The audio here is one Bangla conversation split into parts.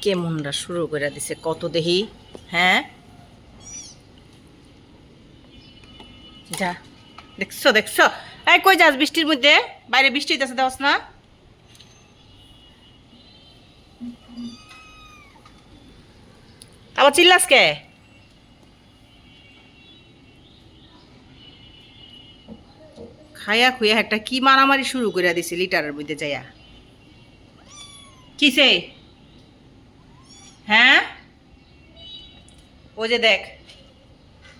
কেমনটা শুরু করে দিছে? কত দেহি? হ্যাঁ? যা। দেখছ দেখছ? এই কই যাস বৃষ্টির মধ্যে? বাইরে বৃষ্টি হইতেছে দেওয়াস না। আবার চিল্লাস কে? খায়া খুয়া একটা কি মারামারি শুরু করে দিছে লিটারের মধ্যে যাইয়া? কিসে? হ্যাঁ? ও যে দেখ,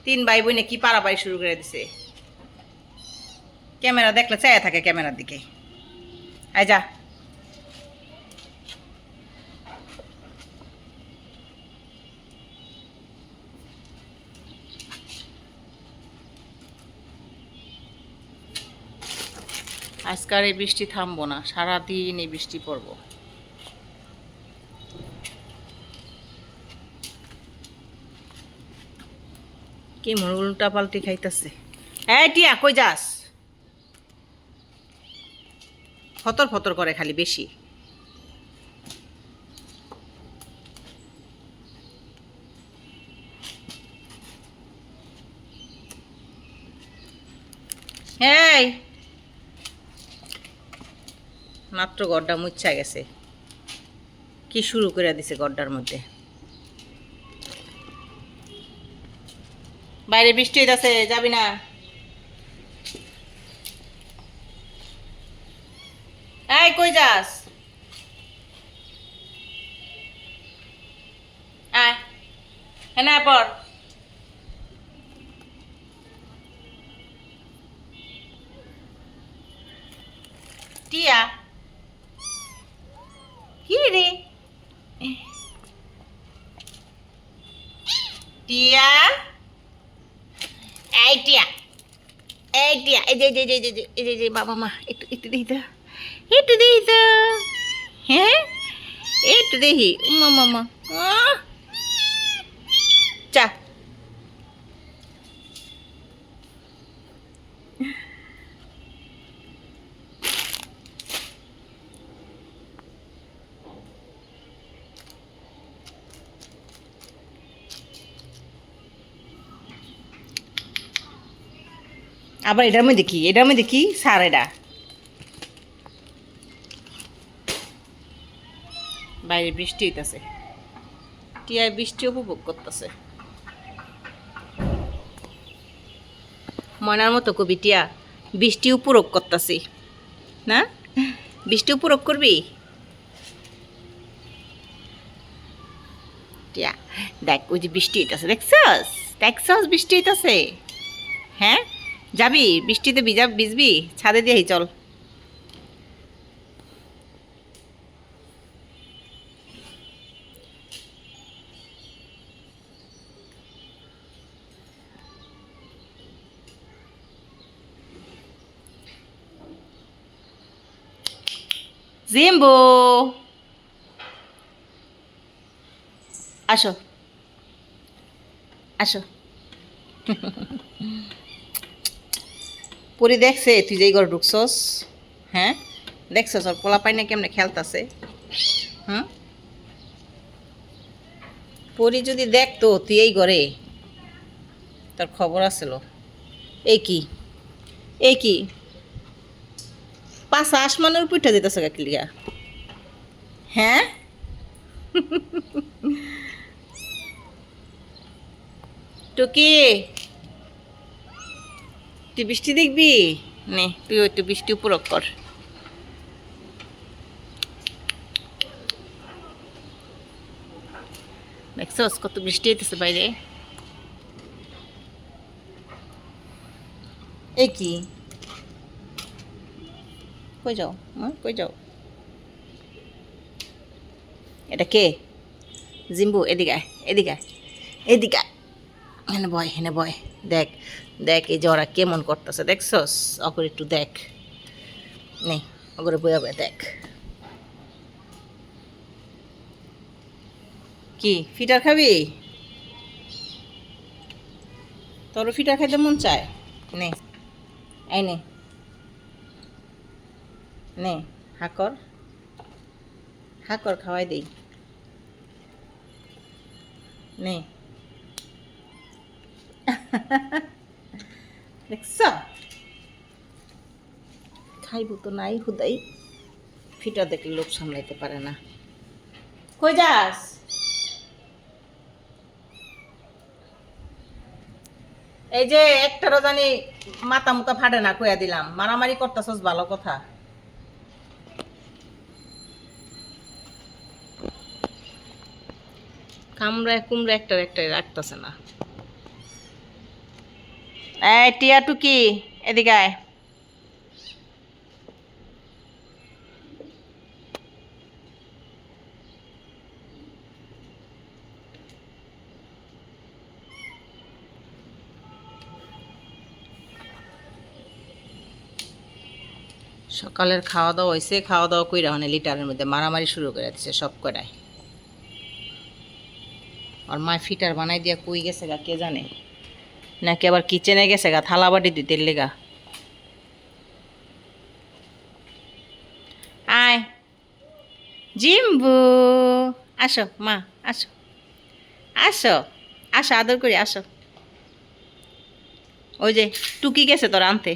তিন ভাই বোনে কি পারাপারি শুরু করে দিছে। ক্যামেরা দেখলে চায়া থাকে ক্যামেরার দিকে। আয় যা। আজকার এই বৃষ্টি থামবো না, সারাদিন এই বৃষ্টি পড়ব। কি মন উল্টা পাল্টি খাইতেছে? এই টিয়া, কই যাস? ফতর ফতর করে খালি বেশি। এই! মাত্র গড্ডা মুচ্ছা গেছে। কি শুরু করে দিছে গড্ডার মধ্যে? বাইরে বৃষ্টি হইতাছে যাবি না। এই কই যাস? হ্যাঁ পর। টিয়া? কি রে? টিয়া? এই টিয়া এই যে এই যে এই যে এই যে বাবা মা একটু একটু দেখি তো একটু দেখি তো হ্যাঁ একটু দেখি মা মামা চা আবার এটার মধ্যে কি? এটার মধ্যে কি? সার এটা। বাইরে বৃষ্টি হইতাছে। টিয়ায় বৃষ্টি উপভোগ করতেছে। ময়নার মতো কবি টিয়া, বৃষ্টি উপরোগ করতেছি। না? বৃষ্টি উপরোগ করবি? টিয়া, দেখ, ওই যে বৃষ্টি হইতাছে, দেখছস? দেখছস বৃষ্টি হইতাছে? হ্যাঁ? যাবি? বৃষ্টিতে ভিজা ভিজবি? ছাদে দিয়েই চল। জিম্বু! আসো। আসো। পরি দেখছে, তুই যেই ঘরে ঢুকছস হ্যাঁ? দেখছস ওর পোলা পাইনে কেমনে খেলতাছে? হুম? পরি যদি দেখতো, তুই এই ঘরে? তোর খবর আছিল এই কি? এই কি? পাশা আসমানের পিঠা দিতেছে কাকিলিয়া হ্যাঁ? টুকি তুই বৃষ্টি দেখবি? নে তুই একটু বৃষ্টি উপরোগ কর। দেখছস কত বৃষ্টি হইতেছে বাইরে। এ কি? কই যাও? মা, কই যাও? এটা কে? জিম্বু, এদিকে এদিকে এদিকে। হেনে বয় হেনে বয়। দেখ দেখ এই যে ওরা কেমন করতেছে, দেখছস? অকর একটু দেখ। নে, অগরে বয়া বয়া দেখ। কি, ফিটার খাবি? তোর ফিটার খাইতে মন চায়? নে, এই নে। নে হাকর হাকর খাওয়াই দেই। নে। দেখছ খাইব তো নাই, হুদাই। ফিটা দেখলে লোক সামলাইতে পারে না। কই যাস? এই যে একটারও জানি মাথা মুতা ফাটে না, কইয়া দিলাম। মারামারি করতেছস, ভালো কথা। কামড়ায় কুমড়া একটার একটাই রাখতেছে না। এই টিয়া টুকি এদিকে আয়। সকালের খাওয়া দাওয়া হয়েছে খাওয়া দাওয়া কইরা মানে লিটারের মধ্যে মারামারি শুরু করে দিচ্ছে সব কটায় আর মা ফিটার বানাই দিয়া কই গেছে গা, কে জানে? নাকি আবার কিচেনে গেছে গা, থালা বাটি দিতে লেগা আয়। জিম্বু, আসো মা, আসো। আসো আসো, আদর করি, আসো। ওই যে, টুকি গেছে তোর আনতে।